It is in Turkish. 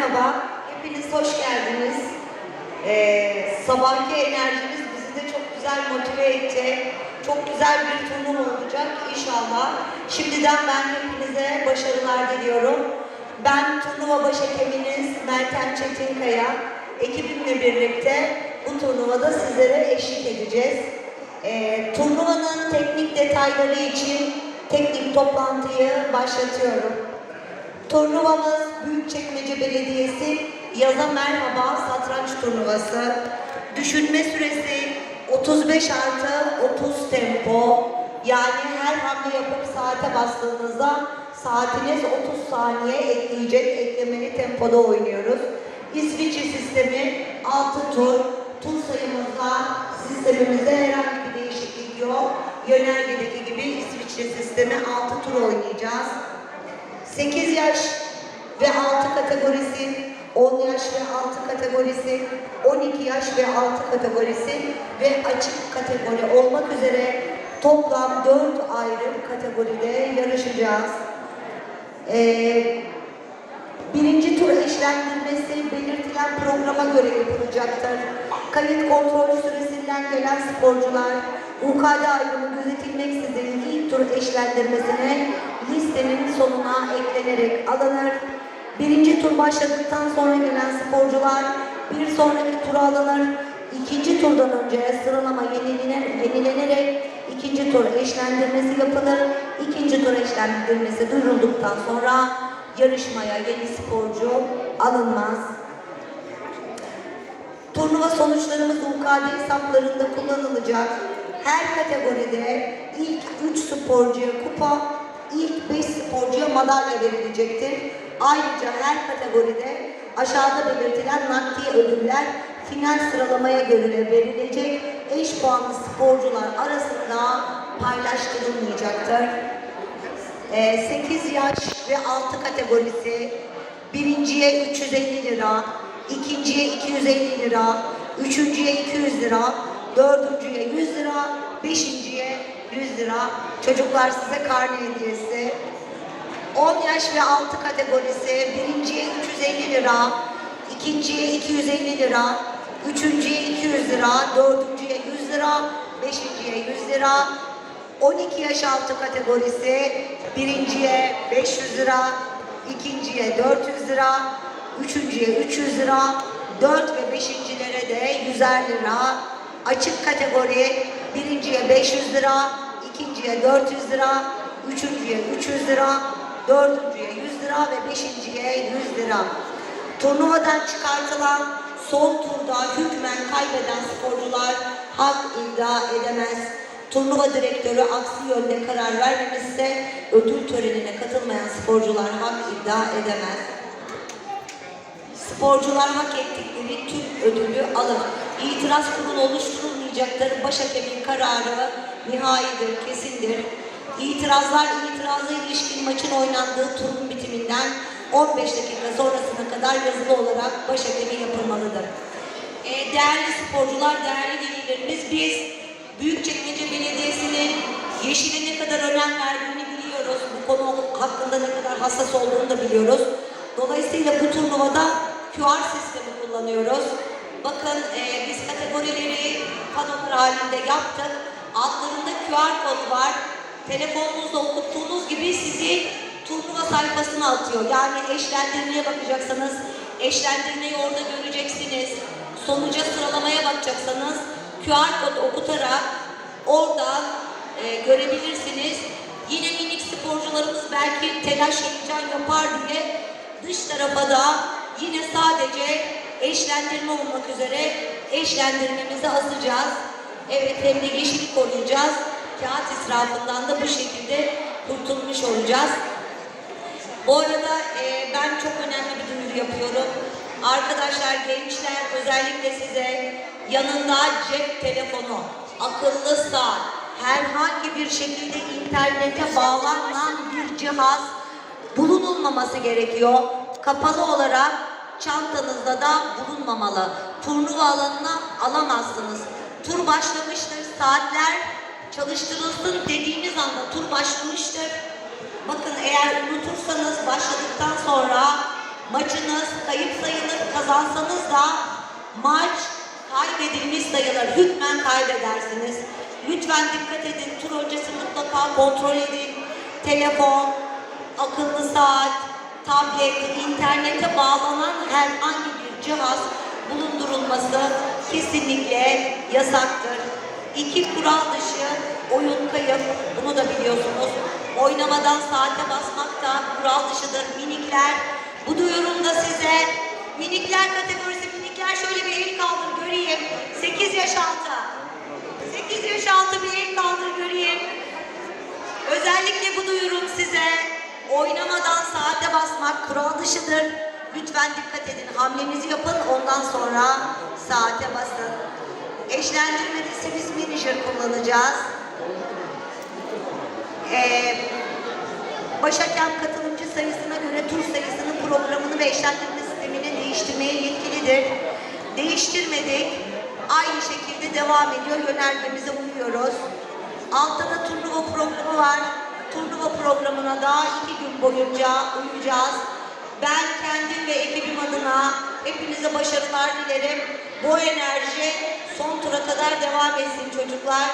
Merhaba, hepiniz hoş geldiniz. Ee, sabahki enerjiniz bizi de çok güzel motive edecek. Çok güzel bir turnuva olacak inşallah. Şimdiden ben hepinize başarılar diliyorum. Ben turnuva başhekiminiz Meltem Çetinkaya. Ekibimle birlikte bu turnuvada sizlere eşlik edeceğiz. Ee, turnuvanın teknik detayları için teknik toplantıyı başlatıyorum. Turnuvamız Büyükçekmece Belediyesi Yaza Merhaba Satranç Turnuvası. Düşünme süresi 35 artı 30 tempo. Yani her hamle yapıp saate bastığınızda saatiniz 30 saniye ekleyecek eklemeli tempoda oynuyoruz. İsviçre sistemi 6 tur. Tur sayımızda sistemimizde herhangi bir değişiklik yok. Yönergedeki gibi İsviçre sistemi 6 tur oynayacağız. 8 yaş ve 6 kategorisi, 10 yaş ve 6 kategorisi, 12 yaş ve 6 kategorisi ve açık kategori olmak üzere toplam 4 ayrı kategoride yarışacağız. Ee, birinci tur eşlendirmesi belirtilen programa göre yapılacaktır. Kayıt kontrol süresinden gelen sporcular UKD ayrımı gözetilmeksizin ilk tur eşlendirmesine listenin sonuna eklenerek alınır. Birinci tur başladıktan sonra gelen sporcular bir sonraki tura alınır. İkinci turdan önce sıralama yenilenir, yenilenerek ikinci tur eşlendirmesi yapılır. İkinci tur eşlendirmesi duyurulduktan sonra yarışmaya yeni sporcu alınmaz. Turnuva sonuçlarımız UKD hesaplarında kullanılacak. Her kategoride ilk 3 sporcuya kupa, ilk 5 sporcuya madalya verilecektir. Ayrıca her kategoride aşağıda belirtilen nakdi ödüller final sıralamaya göre verilecek eş puanlı sporcular arasında paylaştırılmayacaktır. 8 yaş ve 6 kategorisi birinciye 350 lira, ikinciye 250 lira, üçüncüye 200 lira, dördüncüye 100 lira, beşinciye 100 lira. Çocuklar size karne hediyesi. 10 yaş ve 6 kategorisi. Birinciye 350 lira, ikinciye 250 lira, üçüncüye 200 lira, dördüncüye 100 lira, beşinciye 100 lira, 12 yaş altı kategorisi. Birinciye 500 lira, ikinciye 400 lira, üçüncüye 300 lira, 4 ve beşincilere de 100'er lira. Açık kategori. Birinciye 500 lira, ikinciye 400 lira, üçüncüye 300 lira, dördüncüye 100 lira ve beşinciye 100 lira. Turnuvadan çıkartılan son turda hükmen kaybeden sporcular hak iddia edemez. Turnuva direktörü aksi yönde karar vermemişse ödül törenine katılmayan sporcular hak iddia edemez. Sporcular hak ettikleri tüm ödülü alır. İtiraz kurulu oluşturulmayacaktır. Başhakemin kararı nihaidir, kesindir. İtirazlar itiraza ilişkin maçın oynandığı turun bitiminden 15 dakika sonrasına kadar yazılı olarak başhakemi yapılmalıdır. Ee, değerli sporcular, değerli velilerimiz biz Büyükçekmece Belediyesi'nin yeşile ne kadar önem verdiğini biliyoruz. Bu konu hakkında ne kadar hassas olduğunu da biliyoruz. Dolayısıyla bu turnuvada QR sistemi kullanıyoruz. Bakın e, biz kategorileri panolar halinde yaptık. Altlarında QR kod var. Telefonunuzda okuttuğunuz gibi sizi turnuva sayfasına atıyor. Yani eşlendirmeye bakacaksanız eşlendirmeyi orada göreceksiniz. Sonuca sıralamaya bakacaksanız QR kod okutarak oradan e, görebilirsiniz. Yine minik sporcularımız belki telaş heyecan yapar diye dış tarafa da yine sadece eşlendirme olmak üzere eşlendirmemizi asacağız. Evet hem de yeşili koruyacağız. Kağıt israfından da bu şekilde kurtulmuş olacağız. Bu arada e, ben çok önemli bir duyuru yapıyorum. Arkadaşlar, gençler özellikle size yanında cep telefonu, akıllı saat, herhangi bir şekilde internete bağlanan bir cihaz bulunulmaması gerekiyor. Kapalı olarak çantanızda da bulunmamalı. Turnuva alanına alamazsınız. Tur başlamıştır, saatler çalıştırılsın dediğiniz anda tur başlamıştır. Bakın eğer unutursanız başladıktan sonra Maçınız kayıp sayılır, kazansanız da maç kaybedilmiş sayılır. Hükmen kaybedersiniz. Lütfen dikkat edin. Tur öncesi mutlaka kontrol edin. Telefon, akıllı saat, tablet, internete bağlanan herhangi bir cihaz bulundurulması kesinlikle yasaktır. İki kural dışı oyun kayıp, bunu da biliyorsunuz. Oynamadan saate basmak da kural dışıdır. Minikler, bu duyurumda size minikler kategorisi minikler şöyle bir el kaldır göreyim. 8 yaş altı. 8 yaş altı bir el kaldır göreyim. Özellikle bu duyurum size oynamadan saate basmak kural dışıdır. Lütfen dikkat edin. Hamlenizi yapın ondan sonra saate basın. Eşlendirmede Swiss Manager kullanacağız. Ee, baş hakem katılımcı sayısına göre tur sayısını, programını ve eşlendirme sistemini değiştirmeye yetkilidir. Değiştirmedik. Aynı şekilde devam ediyor. Yönergemize uyuyoruz. Altta da turnuva programı var. Turnuva programına da iki gün boyunca uyuyacağız. Ben kendim ve ekibim adına hepinize başarılar dilerim. Bu enerji son tura kadar devam etsin çocuklar.